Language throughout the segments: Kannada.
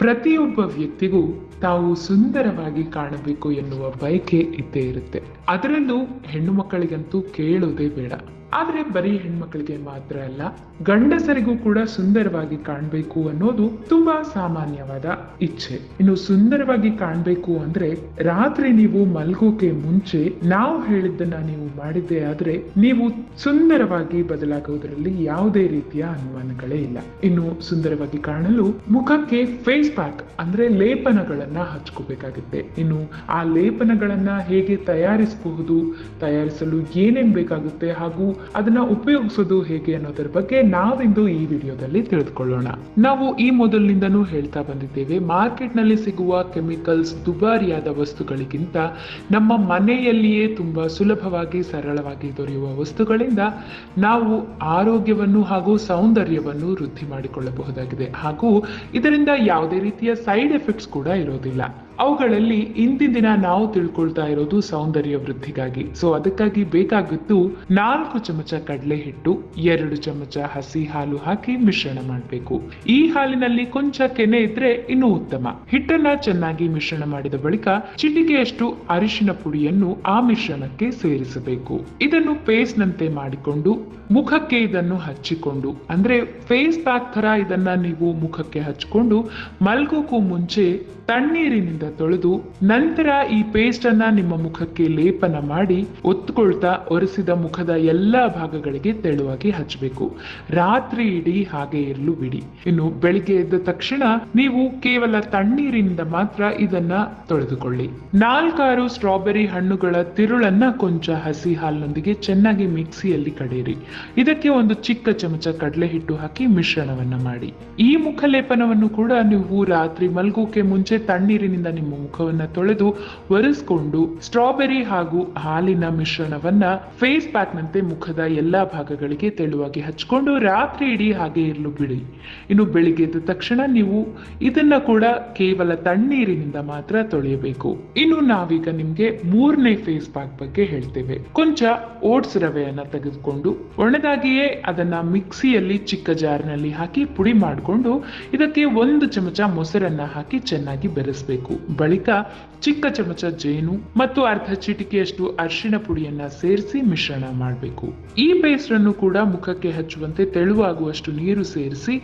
ಪ್ರತಿಯೊಬ್ಬ ವ್ಯಕ್ತಿಗೂ ತಾವು ಸುಂದರವಾಗಿ ಕಾಣಬೇಕು ಎನ್ನುವ ಬಯಕೆ ಇದ್ದೇ ಇರುತ್ತೆ. ಅದರಲ್ಲೂ ಹೆಣ್ಣು ಮಕ್ಕಳಿಗಂತೂ ಕೇಳೋದೇ ಬೇಡ. ಆದ್ರೆ ಬರೀ ಹೆಣ್ಮಕ್ಳಿಗೆ ಮಾತ್ರ ಅಲ್ಲ, ಗಂಡಸರಿಗೂ ಕೂಡ ಸುಂದರವಾಗಿ ಕಾಣಬೇಕು ಅನ್ನೋದು ತುಂಬಾ ಸಾಮಾನ್ಯವಾದ ಇಚ್ಛೆ. ಇನ್ನು ಸುಂದರವಾಗಿ ಕಾಣಬೇಕು ಅಂದ್ರೆ ರಾತ್ರಿ ನೀವು ಮಲ್ಗೋಕೆ ಮುಂಚೆ ನಾವು ಹೇಳಿದ್ದನ್ನ ನೀವು ಮಾಡಿದ್ದೆ ಆದ್ರೆ ನೀವು ಸುಂದರವಾಗಿ ಬದಲಾಗುವುದರಲ್ಲಿ ಯಾವುದೇ ರೀತಿಯ ಅನುಮಾನಗಳೇ ಇಲ್ಲ. ಇನ್ನು ಸುಂದರವಾಗಿ ಕಾಣಲು ಮುಖಕ್ಕೆ ಫೇಸ್ ಪ್ಯಾಕ್ ಅಂದ್ರೆ ಲೇಪನಗಳನ್ನ ಹಚ್ಕೋಬೇಕಾಗುತ್ತೆ. ಇನ್ನು ಆ ಲೇಪನಗಳನ್ನ ಹೇಗೆ ತಯಾರಿಸಬಹುದು, ತಯಾರಿಸಲು ಏನೇನ್ ಬೇಕಾಗುತ್ತೆ ಹಾಗೂ ಅದನ್ನ ಉಪಯೋಗಿಸೋದು ಹೇಗೆ ಅನ್ನೋದರ ಬಗ್ಗೆ ನಾವಿಂದು ಈ ವಿಡಿಯೋದಲ್ಲಿ ತಿಳಿದುಕೊಳ್ಳೋಣ. ನಾವು ಈ ಮೊದಲಿನಿಂದನೂ ಹೇಳ್ತಾ ಬಂದಿದ್ದೇವೆ ಮಾರ್ಕೆಟ್ನಲ್ಲಿ ಸಿಗುವ ಕೆಮಿಕಲ್ಸ್ ದುಬಾರಿಯಾದ ವಸ್ತುಗಳಿಗಿಂತ ನಮ್ಮ ಮನೆಯಲ್ಲಿಯೇ ತುಂಬಾ ಸುಲಭವಾಗಿ ಸರಳವಾಗಿ ದೊರೆಯುವ ವಸ್ತುಗಳಿಂದ ನಾವು ಆರೋಗ್ಯವನ್ನು ಹಾಗೂ ಸೌಂದರ್ಯವನ್ನು ವೃದ್ಧಿ ಮಾಡಿಕೊಳ್ಳಬಹುದಾಗಿದೆ. ಹಾಗೂ ಇದರಿಂದ ಯಾವುದೇ ರೀತಿಯ ಸೈಡ್ ಎಫೆಕ್ಟ್ಸ್ ಕೂಡ ಇರೋದಿಲ್ಲ. ಅವುಗಳಲ್ಲಿ ಇಂದಿನ ದಿನ ನಾವು ತಿಳ್ಕೊಳ್ತಾ ಇರೋದು ಸೌಂದರ್ಯ ವೃದ್ಧಿಗಾಗಿ. ಸೊ ಅದಕ್ಕಾಗಿ ಬೇಕಾಗಿದ್ದು ನಾಲ್ಕು ಚಮಚ ಕಡಲೆ ಹಿಟ್ಟು ಎರಡು ಚಮಚ ಹಸಿ ಹಾಲು ಹಾಕಿ ಮಿಶ್ರಣ ಮಾಡಬೇಕು. ಈ ಹಾಲಿನಲ್ಲಿ ಕೊಂಚ ಕೆನೆ ಇದ್ರೆ ಇನ್ನೂ ಉತ್ತಮ. ಹಿಟ್ಟನ್ನ ಚೆನ್ನಾಗಿ ಮಿಶ್ರಣ ಮಾಡಿದ ಬಳಿಕ ಚಿಟಿಕೆಯಷ್ಟು ಅರಿಶಿನ ಪುಡಿಯನ್ನು ಆ ಮಿಶ್ರಣಕ್ಕೆ ಸೇರಿಸಬೇಕು. ಇದನ್ನು ಪೇಸ್ಟ್ ನಂತೆ ಮಾಡಿಕೊಂಡು ಮುಖಕ್ಕೆ ಇದನ್ನು ಹಚ್ಚಿಕೊಂಡು, ಅಂದ್ರೆ ಫೇಸ್ ಪ್ಯಾಕ್ ತರ ಇದನ್ನ ನೀವು ಮುಖಕ್ಕೆ ಹಚ್ಚಿಕೊಂಡು ಮಲ್ಗೋಕ್ಕೂ ಮುಂಚೆ ತಣ್ಣೀರಿನಿಂದ ತೊಳೆದು ನಂತರ ಈ ಪೇಸ್ಟ್ ಅನ್ನ ನಿಮ್ಮ ಮುಖಕ್ಕೆ ಲೇಪನ ಮಾಡಿ ಒತ್ತುಕೊಳ್ತಾ ಒರೆಸಿದ ಮುಖದ ಎಲ್ಲಾ ಭಾಗಗಳಿಗೆ ತೆಳುವಾಗಿ ಹಚ್ಚಬೇಕು ರಾತ್ರಿ ಇಡೀ ಹಾಗೆ ಇರಲು ಬಿಡಿ. ಇನ್ನು ಬೆಳಿಗ್ಗೆ ಎದ್ದ ತಕ್ಷಣ ನೀವು ಕೇವಲ ತಣ್ಣೀರಿನಿಂದ ಮಾತ್ರ ಇದನ್ನ ತೊಳೆದುಕೊಳ್ಳಿ. ನಾಲ್ಕಾರು ಸ್ಟ್ರಾಬೆರಿ ಹಣ್ಣುಗಳ ತಿರುಳನ್ನ ಕೊಂಚ ಹಸಿ ಹಾಲಿನೊಂದಿಗೆ ಚೆನ್ನಾಗಿ ಮಿಕ್ಸಿಯಲ್ಲಿ ಕಡೆಯಿರಿ. ಇದಕ್ಕೆ ಒಂದು ಚಿಕ್ಕ ಚಮಚ ಕಡಲೆ ಹಿಟ್ಟು ಹಾಕಿ ಮಿಶ್ರಣವನ್ನ ಮಾಡಿ. ಈ ಮುಖಲೇಪನವನ್ನು ಕೂಡ ನೀವು ರಾತ್ರಿ ಮಲಗೋಕೆ ಮುಂಚೆ ತಣ್ಣೀರಿನಿಂದ ನಿಮ್ಮ ಮುಖವನ್ನ ತೊಳೆದು ಒರೆಸ್ಕೊಂಡು ಸ್ಟ್ರಾಬೆರಿ ಹಾಗೂ ಹಾಲಿನ ಮಿಶ್ರಣವನ್ನ ಫೇಸ್ ಪ್ಯಾಕ್ ನಂತೆ ಮುಖದ ಎಲ್ಲಾ ಭಾಗಗಳಿಗೆ ತೆಳುವಾಗಿ ಹಚ್ಕೊಂಡು ರಾತ್ರಿ ಇಡೀ ಹಾಗೆ ಇರಲು ಬಿಡಿ. ಇನ್ನು ಬೆಳಿಗ್ಗೆ ಎದ್ದ ತಕ್ಷಣ ನೀವು ಇದನ್ನ ಕೂಡ ಕೇವಲ ತಣ್ಣೀರಿನಿಂದ ಮಾತ್ರ ತೊಳೆಯಬೇಕು. ಇನ್ನು ನಾವೀಗ ನಿಮ್ಗೆ ಮೂರನೇ ಫೇಸ್ ಪ್ಯಾಕ್ ಬಗ್ಗೆ ಹೇಳ್ತೇವೆ. ಕೊಂಚ ಓಟ್ಸ್ ರವೆಯನ್ನ ತೆಗೆದುಕೊಂಡು ಒಣದಾಗಿಯೇ ಅದನ್ನ ಮಿಕ್ಸಿಯಲ್ಲಿ ಚಿಕ್ಕ ಜಾರ್ನಲ್ಲಿ ಹಾಕಿ ಪುಡಿ ಮಾಡಿಕೊಂಡು ಇದಕ್ಕೆ ಒಂದು ಚಮಚ ಮೊಸರನ್ನ ಹಾಕಿ ಚೆನ್ನಾಗಿ ಬೆರೆಸಬೇಕು. ಬಳಿಕ ಚಿಕ್ಕ ಚಮಚ ಜೇನು ಮತ್ತು ಅರ್ಧ ಚಿಟಿಕೆಯಷ್ಟು ಅರಿಶಿಣ ಪುಡಿಯನ್ನ ಸೇರಿಸಿ ಮಿಶ್ರಣ ಮಾಡಬೇಕು. ಈ ಪೇಸ್ಟ್ ಅನ್ನು ಕೂಡ ಮುಖಕ್ಕೆ ಹಚ್ಚುವಂತೆ ತೆಳುವಾಗುವಷ್ಟು ನೀರು ಸೇರಿಸಿ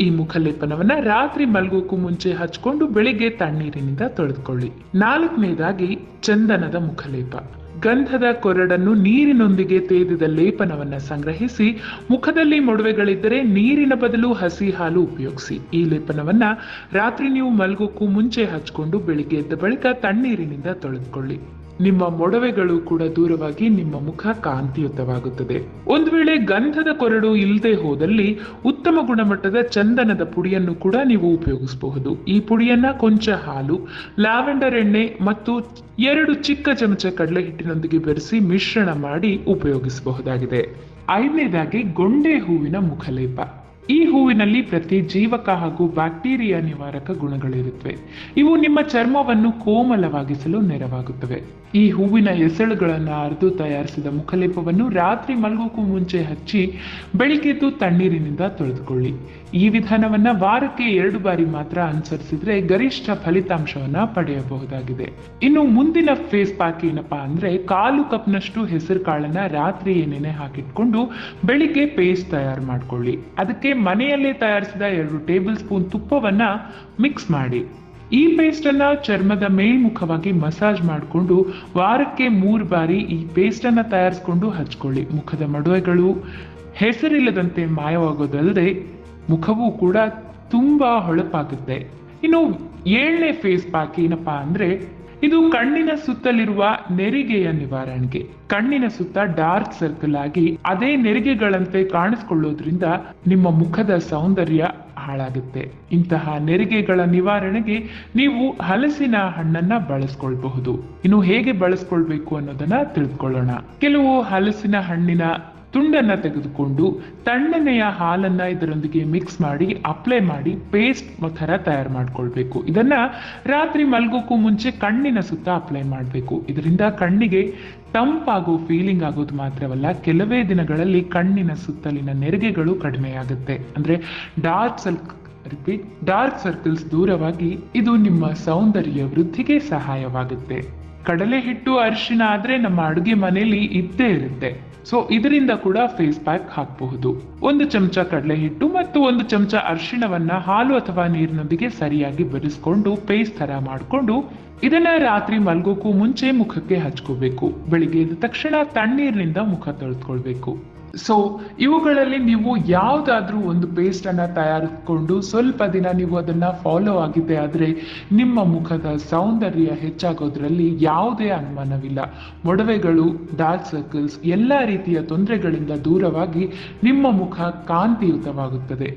ಈ ಮುಖಲೇಪನವನ್ನ ರಾತ್ರಿ ಮಲಗೋಕ್ಕೂ ಮುಂಚೆ ಹಚ್ಕೊಂಡು ಬೆಳಿಗ್ಗೆ ತಣ್ಣೀರಿನಿಂದ ತೊಳೆದುಕೊಳ್ಳಿ. ನಾಲ್ಕನೇದಾಗಿ ಚಂದನದ ಮುಖಲೇಪ. ಗಂಧದ ಕೊರಡನ್ನು ನೀರಿನೊಂದಿಗೆ ತೇದಿದ ಲೇಪನವನ್ನ ಸಂಗ್ರಹಿಸಿ ಮುಖದಲ್ಲಿ ಮೊಡವೆಗಳಿದ್ದರೆ ನೀರಿನ ಬದಲು ಹಸಿ ಹಾಲು ಉಪಯೋಗಿಸಿ. ಈ ಲೇಪನವನ್ನ ರಾತ್ರಿ ನೀವು ಮಲಗೋಕ್ಕೂ ಮುಂಚೆ ಹಚ್ಕೊಂಡು ಬೆಳಿಗ್ಗೆ ಎದ್ದ ಬಳಿಕ ತಣ್ಣೀರಿನಿಂದ ತೊಳೆದುಕೊಳ್ಳಿ. ನಿಮ್ಮ ಮೊಡವೆಗಳು ಕೂಡ ದೂರವಾಗಿ ನಿಮ್ಮ ಮುಖ ಕಾಂತಿಯುತವಾಗುತ್ತದೆ. ಒಂದು ವೇಳೆ ಗಂಧದ ಕೊರಡು ಇಲ್ಲದೆ ಹೋದಲ್ಲಿ ಉತ್ತಮ ಗುಣಮಟ್ಟದ ಚಂದನದ ಪುಡಿಯನ್ನು ಕೂಡ ನೀವು ಉಪಯೋಗಿಸಬಹುದು. ಈ ಪುಡಿಯನ್ನ ಕೊಂಚ ಹಾಲು ಲ್ಯಾವೆಂಡರ್ ಎಣ್ಣೆ ಮತ್ತು ಎರಡು ಚಿಕ್ಕ ಚಮಚ ಕಡಲೆ ಹಿಟ್ಟಿನೊಂದಿಗೆ ಬೆರೆಸಿ ಮಿಶ್ರಣ ಮಾಡಿ ಉಪಯೋಗಿಸಬಹುದಾಗಿದೆ. ಐದನೇದಾಗಿ ಗೊಂಡೆ ಹೂವಿನ ಮುಖಲೇಪ. ಈ ಹೂವಿನಲ್ಲಿ ಪ್ರತಿ ಜೀವಕ ಹಾಗೂ ಬ್ಯಾಕ್ಟೀರಿಯಾ ನಿವಾರಕ ಗುಣಗಳಿರುತ್ತವೆ. ಇವು ನಿಮ್ಮ ಚರ್ಮವನ್ನು ಕೋಮಲವಾಗಿಸಲು ನೆರವಾಗುತ್ತವೆ. ಈ ಹೂವಿನ ಎಸಳುಗಳನ್ನು ಅರ್ದು ತಯಾರಿಸಿದ ಮುಖಲೇಪವನ್ನು ರಾತ್ರಿ ಮಲಗೋಕ್ಕೂ ಮುಂಚೆ ಹಚ್ಚಿ ಬೆಳಿಗ್ಗೆದ್ದು ತಣ್ಣೀರಿನಿಂದ ತೊಳೆದುಕೊಳ್ಳಿ. ಈ ವಿಧಾನವನ್ನ ವಾರಕ್ಕೆ ಎರಡು ಬಾರಿ ಮಾತ್ರ ಅನುಸರಿಸಿದ್ರೆ ಗರಿಷ್ಠ ಫಲಿತಾಂಶವನ್ನ ಪಡೆಯಬಹುದಾಗಿದೆ. ಇನ್ನು ಮುಂದಿನ ಫೇಸ್ ಪ್ಯಾಕ್ ಏನಪ್ಪಾ ಅಂದ್ರೆ ಕಾಲು ಕಪ್ನಷ್ಟು ಹೆಸರು ಕಾಳನ್ನ ರಾತ್ರಿ ನೆನೆ ಹಾಕಿಟ್ಕೊಂಡು ಬೆಳಿಗ್ಗೆ ಪೇಸ್ಟ್ ತಯಾರು ಮಾಡ್ಕೊಳ್ಳಿ. ಅದಕ್ಕೆ ಮನೆಯಲ್ಲೇ ತಯಾರಿಸಿದ ಎರಡು ಟೇಬಲ್ ಸ್ಪೂನ್ ತುಪ್ಪವನ್ನ ಮಿಕ್ಸ್ ಮಾಡಿ. ಈ ಪೇಸ್ಟ್ ಅನ್ನ ಚರ್ಮದ ಮೇಲ್ಮುಖವಾಗಿ ಮಸಾಜ್ ಮಾಡಿಕೊಂಡು ವಾರಕ್ಕೆ ಮೂರು ಬಾರಿ ಈ ಪೇಸ್ಟ್ ಅನ್ನ ತಯಾರಿಸ್ಕೊಂಡು ಹಚ್ಕೊಳ್ಳಿ. ಮುಖದ ಮಡುವೆಗಳು, ಹೆಸರಿಲ್ಲದಂತೆ ಮಾಯವಾಗೋದಲ್ಲದೆ ಮುಖವೂ ಕೂಡ ತುಂಬಾ ಹೊಳಪಾಗುತ್ತೆ. ಇನ್ನು ಏಳನೇ ಫೇಸ್ ಪ್ಯಾಕ್ ಏನಪ್ಪಾ ಅಂದ್ರೆ, ಇದು ಕಣ್ಣಿನ ಸುತ್ತಲಿರುವ ನೆರಿಗೆಯ ನಿವಾರಣೆಗೆ. ಕಣ್ಣಿನ ಸುತ್ತ ಡಾರ್ಕ್ ಸರ್ಕಲ್ ಆಗಿ ಅದೇ ನೆರಿಗೆಗಳಂತೆ ಕಾಣಿಸ್ಕೊಳ್ಳೋದ್ರಿಂದ ನಿಮ್ಮ ಮುಖದ ಸೌಂದರ್ಯ ಹಾಳಾಗುತ್ತೆ. ಇಂತಹ ನೆರಿಗೆಗಳ ನಿವಾರಣೆಗೆ ನೀವು ಹಲಸಿನ ಹಣ್ಣನ್ನ ಬಳಸ್ಕೊಳ್ಬಹುದು. ಇನ್ನು ಹೇಗೆ ಬಳಸ್ಕೊಳ್ಬೇಕು ಅನ್ನೋದನ್ನ ತಿಳ್ಕೊಳ್ಳೋಣ. ಕೆಲವು ಹಲಸಿನ ಹಣ್ಣಿನ ತುಂಡನ್ನ ತೆಗೆದುಕೊಂಡು ತಣ್ಣನೆಯ ಹಾಲನ್ನ ಇದರೊಂದಿಗೆ ಮಿಕ್ಸ್ ಮಾಡಿ ಅಪ್ಲೈ ಮಾಡಿ ಪೇಸ್ಟ್ ಥರ ತಯಾರು ಮಾಡ್ಕೊಳ್ಬೇಕು. ಇದನ್ನ ರಾತ್ರಿ ಮಲ್ಗೋಕ್ಕೂ ಮುಂಚೆ ಕಣ್ಣಿನ ಸುತ್ತ ಅಪ್ಲೈ ಮಾಡಬೇಕು. ಇದರಿಂದ ಕಣ್ಣಿಗೆ ತಂಪಾಗೋ ಫೀಲಿಂಗ್ ಆಗೋದು ಮಾತ್ರವಲ್ಲ, ಕೆಲವೇ ದಿನಗಳಲ್ಲಿ ಕಣ್ಣಿನ ಸುತ್ತಲಿನ ನೆರಿಗೆಗಳು ಕಡಿಮೆಯಾಗುತ್ತೆ. ಅಂದ್ರೆ ಡಾರ್ಕ್ ಸಲ್ಕ್ ರಿಪೀಟ್ ಡಾರ್ಕ್ ಸರ್ಕಲ್ಸ್ ದೂರವಾಗಿ ಇದು ನಿಮ್ಮ ಸೌಂದರ್ಯ ವೃದ್ಧಿಗೆ ಸಹಾಯವಾಗುತ್ತೆ. ಕಡಲೆ ಹಿಟ್ಟು ಅರಿಶಿನ ಆದ್ರೆ ನಮ್ಮ ಅಡುಗೆ ಮನೆಯಲ್ಲಿ ಇದ್ದೇ ಇರುತ್ತೆ. ಸೊ ಇದರಿಂದ ಕೂಡ ಫೇಸ್ ಪ್ಯಾಕ್ ಹಾಕಬಹುದು. ಒಂದು ಚಮಚ ಕಡಲೆ ಹಿಟ್ಟು ಮತ್ತು ಒಂದು ಚಮಚ ಅರಿಶಿಣವನ್ನ ಹಾಲು ಅಥವಾ ನೀರಿನೊಂದಿಗೆ ಸರಿಯಾಗಿ ಬೆರೆಸ್ಕೊಂಡು ಪೇಸ್ಟ್ ತರ ಮಾಡಿಕೊಂಡು ಇದನ್ನ ರಾತ್ರಿ ಮಲ್ಗೋಕ್ಕೂ ಮುಂಚೆ ಮುಖಕ್ಕೆ ಹಚ್ಕೋಬೇಕು. ಬೆಳಿಗ್ಗೆ ಎದ್ದ ತಕ್ಷಣ ತಣ್ಣೀರಿನಿಂದ ಮುಖ ತೊಳೆದುಕೊಳ್ಬೇಕು. ಸೊ ಇವುಗಳಲ್ಲಿ ನೀವು ಯಾವುದಾದ್ರೂ ಒಂದು ಪೇಸ್ಟ್ ಅನ್ನ ತಯಾರಿಸಿಕೊಂಡು ಸ್ವಲ್ಪ ದಿನ ನೀವು ಅದನ್ನ ಫಾಲೋ ಆಗಿದ್ದೆ ಆದ್ರೆ ನಿಮ್ಮ ಮುಖದ ಸೌಂದರ್ಯ ಹೆಚ್ಚಾಗೋದ್ರಲ್ಲಿ ಯಾವುದೇ ಅನುಮಾನವಿಲ್ಲ. ಮೊಡವೆಗಳು ಡಾರ್ಕ್ ಸರ್ಕಲ್ಸ್ ಎಲ್ಲ ರೀತಿಯ ತೊಂದರೆಗಳಿಂದ ದೂರವಾಗಿ ನಿಮ್ಮ ಮುಖ ಕಾಂತಿಯುತವಾಗುತ್ತದೆ.